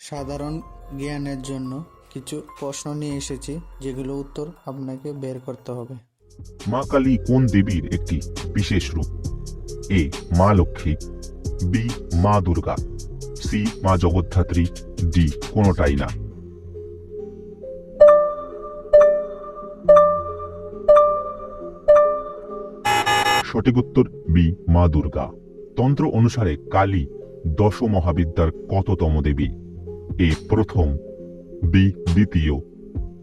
সাধারণ জ্ঞানের জন্য কিছু প্রশ্ন নিয়ে এসেছি, যেগুলো উত্তর আপনাকে বের করতে হবে। মা কালী কোন দেবীর একটি বিশেষ রূপ? এ, মা লক্ষ্মী, বি, মা দুর্গা, সি, মা জগদ্ধাত্রী, ডি, কোনোটাই না। সঠিক উত্তর, বি, মা দুর্গা। তন্ত্র অনুসারে কালী দশ মহাবিদ্যার কততম দেবী? এ প্রথম, বি দ্বিতীয়,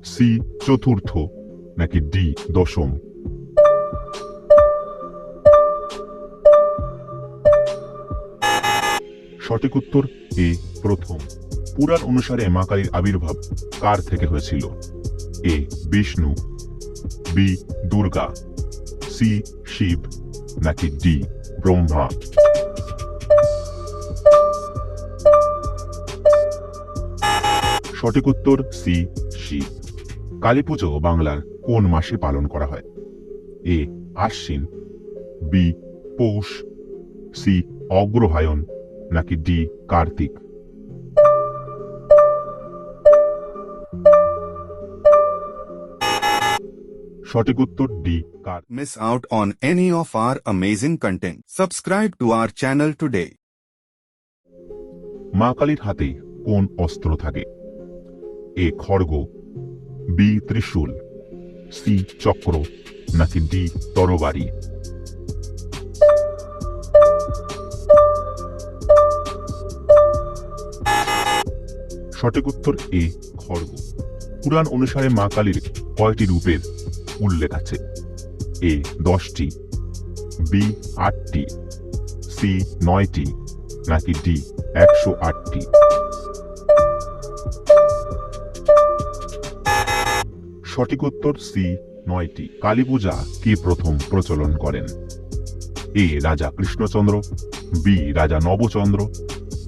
সি চতুর্থ, নাকি ডি দশম? সঠিক উত্তর, এ প্রথম। পুরাণ অনুসারে মা কালীর আবির্ভাব কার থেকে হয়েছিল? A Vishnu, B Durga, C Shiva, নাকি ডি ব্রহ্মা? সঠিক উত্তর সি শিব কালী পুজো বাংলার কোন মাসে পালন করা হয়? A Ashwin B Poush C Agrahayan নাকি ডি কার্তিক? সঠিক উত্তর ডি কার miss out on any of our amazing content subscribe to our channel today মা কালীর হাতে কোন অস্ত্র থাকে? এ খড়গ। বি ত্রিশূল। সি চক্র। নাকি ডি তরবারি। সঠিক উত্তর এ, খড়গ। পুরাণ অনুসারে মা কালীর কয়টি রূপের উল্লেখ আছে? এ, দশটি। বি, আটটি। সি, নয়টি। নাকি ডি, একশো আটটি। সঠিক উত্তর সি নয়টি। কালী পূজা কে প্রথম প্রচলন করেন? এ রাজা কৃষ্ণচন্দ্র বি রাজা নবচন্দ্র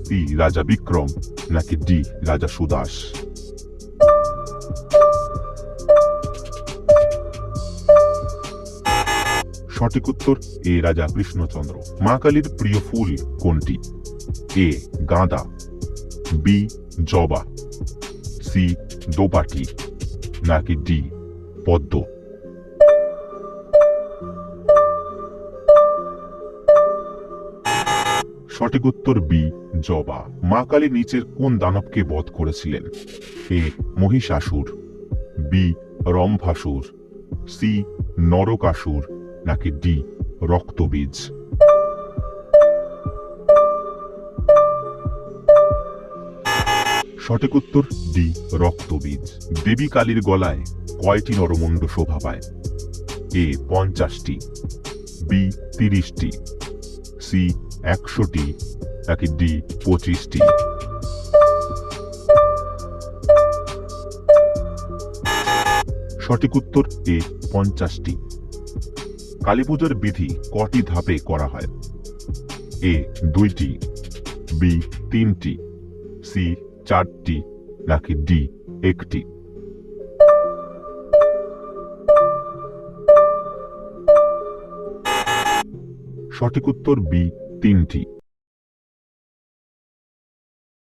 সি রাজা বিক্রম, নাকি ডি রাজা সুদাস? সঠিক উত্তর এ রাজা কৃষ্ণচন্দ্র। মা কালীর প্রিয় ফুল কোনটি? এ গাঁদা বি জবা সি দোপাটি। নাকি ডি, পদ্ম? সঠিক উত্তর বি, জবা। মা কালী নিচের কোন দানবকে বধ করেছিলেন? A, Mahishasur, B, Rambhasur, C, Narakasur, নাকি ডি, রক্তবীজ? সঠিক উত্তর, ডি, রক্তবীজ। দেবী কালীর গলায় কয়টি নরমুণ্ড শোভা পায়? এ, পঞ্চাশটি। বি, তিরিশটি। সি, একশোটি। নাকি ডি, পঁচিশটি? সঠিক উত্তর, এ, পঞ্চাশটি। কালী পুজোর বিধি কটি ধাপে করা হয়? এ, দুইটি। বি, তিনটি। সি চারটি নাকি ডি? একটি। সঠিক উত্তর বি তিনটি।